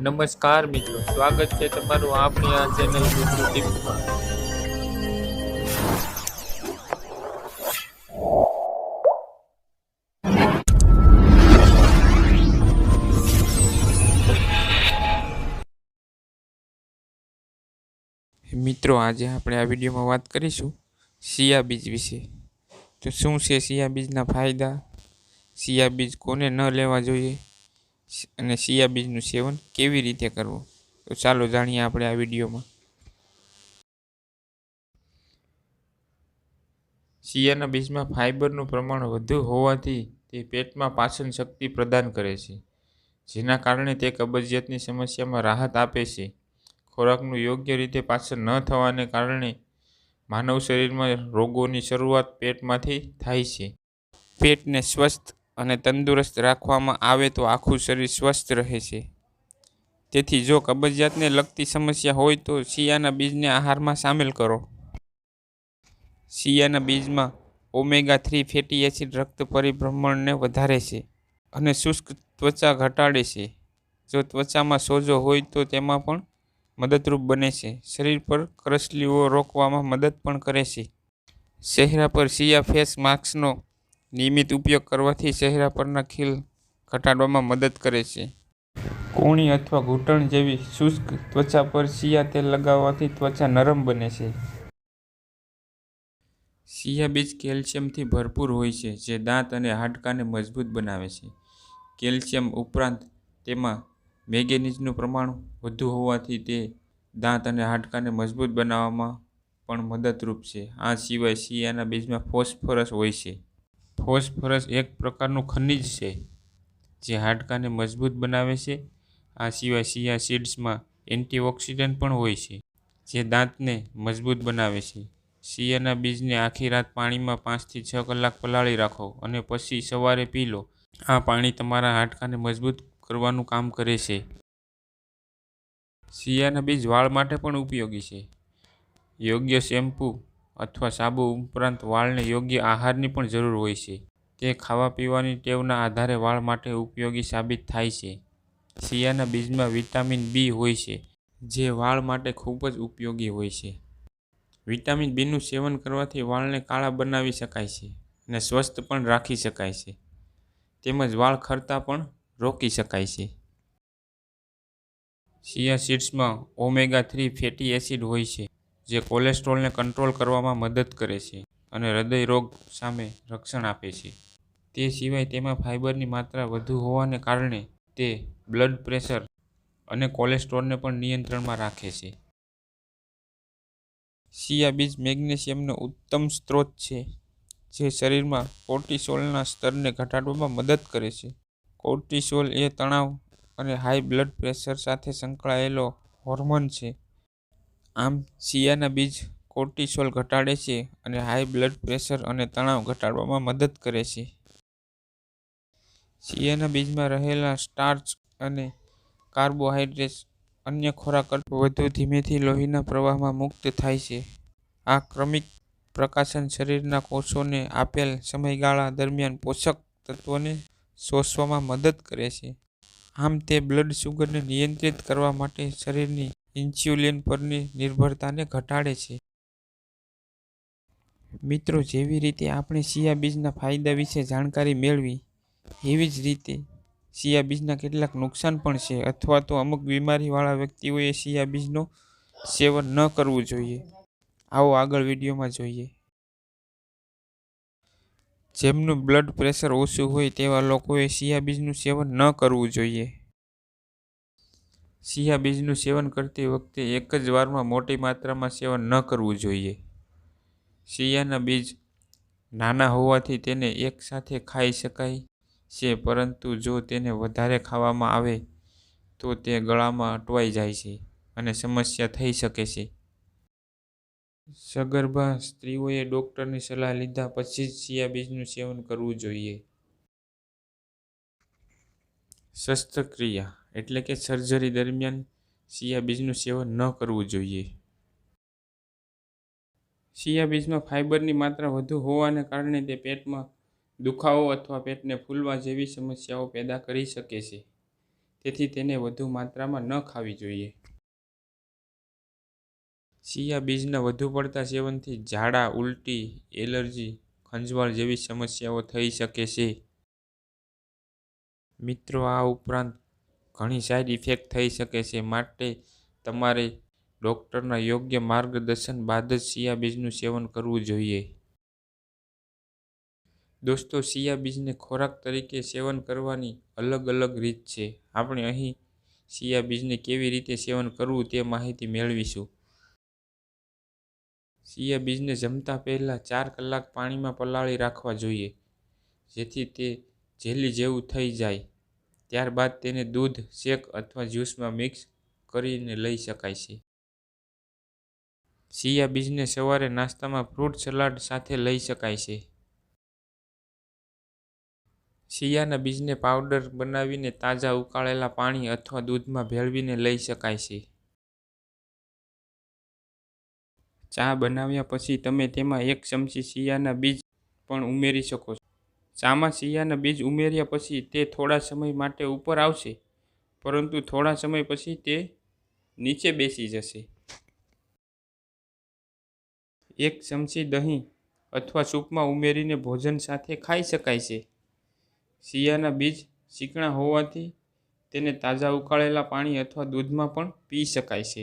નમસ્કાર મિત્રો સ્વાગત છે તમારું આપણી આ ચેનલ ગુજુ ટીપમાં મિત્રો આજે આપણે આ વિડીયોમાં વાત કરીશું સિયા બીજ વિશે તો શું છે સિયા બીજના ફાયદા? સિયા બીજ કોને ન લેવા જોઈએ? અને સિયા બીજનું સેવન કેવી રીતે કરવું? તો ચાલો જાણીએ આપણે આ વિડીયોમાં. સિયાના બીજમાં ફાઇબરનું પ્રમાણ વધુ હોવાથી તે પેટમાં પાચન શક્તિ પ્રદાન કરે છે, જેના કારણે તે કબજિયાતની સમસ્યામાં રાહત આપે છે. ખોરાકનું યોગ્ય રીતે પાચન ન થવાને કારણે માનવ શરીરમાં રોગોની શરૂઆત પેટમાંથી થાય છે. પેટને સ્વસ્થ અને તંદુરસ્ત રાખવામાં આવે તો આખું શરીર સ્વસ્થ રહે છે. તેથી જો કબજિયાતને લગતી સમસ્યા હોય તો શિયાના બીજને આહારમાં સામેલ કરો. શિયાના બીજમાં ઓમેગા થ્રી ફેટી એસિડ રક્ત પરિભ્રમણને વધારે છે અને શુષ્ક ત્વચા ઘટાડે છે. જો ત્વચામાં સોજો હોય તો તેમાં પણ મદદરૂપ બને છે. શરીર પર કરસલીઓ રોકવામાં મદદ પણ કરે છે. ચહેરા પર શિયા ફેસ માસ્કનો નિયમિત ઉપયોગ કરવાથી ચહેરા પરના ખીલ ઘટાડવામાં મદદ કરે છે. કોણી અથવા ઘૂંટણ જેવી શુષ્ક ત્વચા પર શિયા તેલ લગાવવાથી ત્વચા નરમ બને છે. શિયા બીજ કેલ્શિયમથી ભરપૂર હોય છે, જે દાંત અને હાડકાને મજબૂત બનાવે છે. કેલ્શિયમ ઉપરાંત તેમાં મેંગેનીઝનું પ્રમાણ વધુ હોવાથી તે દાંત અને હાડકાને મજબૂત બનાવવામાં પણ મદદરૂપ છે. આ સિવાય શિયાના બીજમાં ફોસ્ફરસ હોય છે. ફોસ્ફરસ એક પ્રકારનું ખનિજ છે, જે હાડકાને મજબૂત બનાવે છે. આ સિવાય સિયા સીડ્સમાં એન્ટીઓક્સિડન્ટ પણ હોય છે, જે દાંતને મજબૂત બનાવે છે. શિયાના બીજને આખી રાત પાણીમાં પાંચથી છ કલાક પલાળી રાખો અને પછી સવારે પી લો. આ પાણી તમારા હાડકાને મજબૂત કરવાનું કામ કરે છે. શિયાના બીજ વાળ માટે પણ ઉપયોગી છે. યોગ્ય શેમ્પૂ અથવા સાબુ ઉપરાંત વાળને યોગ્ય આહારની પણ જરૂર હોય છે. તે ખાવા પીવાની ટેવના આધારે વાળ માટે ઉપયોગી સાબિત થાય છે. શિયાના બીજમાં વિટામિન બી હોય છે, જે વાળ માટે ખૂબ જ ઉપયોગી હોય છે. વિટામિન બીનું સેવન કરવાથી વાળને કાળા બનાવી શકાય છે અને સ્વસ્થ પણ રાખી શકાય છે. તેમજ વાળ ખરતા પણ રોકી શકાય છે. શિયા સીડ્સમાં ઓમેગા થ્રી ફેટી એસિડ હોય છે. જે કોલેસ્ટ્રોલને કંટ્રોલ કરવામાં મદદ કરે છે અને હૃદય રોગ સામે રક્ષણ આપે છે. તે સિવાય તેમાં ફાઇબરની માત્રા વધુ હોવાને કારણે તે બ્લડ પ્રેશર અને કોલેસ્ટ્રોલને પણ નિયંત્રણમાં રાખે છે. શિયા બીજ મેગ્નેશિયમનો ઉત્તમ સ્ત્રોત છે, જે શરીરમાં કોર્ટિસોલના સ્તરને ઘટાડવામાં મદદ કરે છે. કોર્ટિસોલ એ તણાવ અને હાઈ બ્લડ પ્રેશર સાથે સંકળાયેલો હોર્મોન છે. આમ શિયાના બીજ કોર્ટિસોલ ઘટાડે છે અને હાઈ બ્લડ પ્રેશર અને તણાવ ઘટાડવામાં મદદ કરે છે. શિયાના બીજમાં રહેલા સ્ટાર્ચ અને કાર્બોહાઈડ્રેટ્સ અન્ય ખોરાક કરતાં વધુ ધીમેથી લોહીના પ્રવાહમાં મુક્ત થાય છે. આ ક્રમિક પ્રકાશન શરીરના કોષોને આપેલ સમયગાળા દરમિયાન પોષક તત્વોને શોષવામાં મદદ કરે છે. આમ તે બ્લડ શુગરને નિયંત્રિત કરવા માટે શરીરની ઇન્સ્યુલિન પરની નિર્ભરતાને ઘટાડે છે. મિત્રો, જેવી રીતે આપણે શિયા બીજના ફાયદા વિશે જાણકારી મેળવી, એવી જ રીતે શિયા બીજના કેટલાક નુકસાન પણ છે અથવા તો અમુક બીમારીવાળા વ્યક્તિઓએ શિયા બીજનું સેવન ન કરવું જોઈએ. આવો આગળ વિડીયોમાં જોઈએ. જેમનું બ્લડ પ્રેશર ઓછું હોય તેવા લોકોએ શિયા બીજનું સેવન ન કરવું જોઈએ. શિયા બીજનું સેવન કરતી વખતે એક જ વારમાં મોટી માત્રામાં સેવન ન કરવું જોઈએ. શિયાના બીજ નાના હોવાથી તેને એકસાથે ખાઈ શકાય છે, પરંતુ જો તેને વધારે ખાવામાં આવે, તો તે ગળામાં અટવાઈ જાય છે અને સમસ્યા થઈ શકે છે. સગર્ભા સ્ત્રીઓએ ડૉક્ટરની સલાહ લીધા પછી જ શિયા બીજનું સેવન કરવું જોઈએ. શસ્ત્રક્રિયા એટલે કે સર્જરી દરમિયાન શિયા બીજનું સેવન ન કરવું જોઈએ. શિયા બીજમાં ફાઇબરની માત્રા વધુ હોવાને કારણે તે પેટમાં દુખાવો અથવા પેટને ફૂલવા જેવી સમસ્યાઓ પેદા કરી શકે છે. તેથી તેને વધુ માત્રામાં ન ખાવી જોઈએ. ચિયા બીજના વધુ પડતા સેવનથી ઝાડા, ઉલટી, એલર્જી, ખંજવાળ જેવી સમસ્યાઓ થઈ શકે છે. મિત્રો, આ ઉપરાંત ઘણી સાઈડ ઇફેક્ટ થઈ શકે છે. માટે તમારે ડૉક્ટરના યોગ્ય માર્ગદર્શન બાદ જ ચિયા બીજનું સેવન કરવું જોઈએ. દોસ્તો ચિયા બીજને ખોરાક તરીકે સેવન કરવાની અલગ અલગ રીત છે. આપણે અહીં ચિયા બીજને કેવી રીતે સેવન કરવું તે માહિતી મેળવીશું. ચિયા બીજને જમતા પહેલાં ચાર કલાક પાણીમાં પલાળી રાખવા જોઈએ, જેથી તે જેલી જેવું થઈ જાય. ત્યારબાદ તેને દૂધ, શેક અથવા જ્યુસમાં મિક્સ કરીને લઈ શકાય છે. સિયા બીજને સવારે નાસ્તામાં ફ્રૂટ સલાડ સાથે લઈ શકાય છે. શિયાના બીજને પાવડર બનાવીને તાજા ઉકાળેલા પાણી અથવા દૂધમાં ભેળવીને લઈ શકાય છે. ચા બનાવ્યા પછી તમે તેમાં એક ચમચી શિયાના બીજ પણ ઉમેરી શકો છો ચામાં ચિયાના બીજ ઉમેર્યા પછી તે થોડા સમય માટે ઉપર આવશે, પરંતુ થોડા સમય પછી તે નીચે બેસી જશે. એક ચમચી દહીં અથવા સૂપમાં ઉમેરીને ભોજન સાથે ખાઈ શકાય છે. શિયાના બીજ ચીકણા હોવાથી તેને તાજા ઉકાળેલા પાણી અથવા દૂધમાં પણ પી શકાય છે.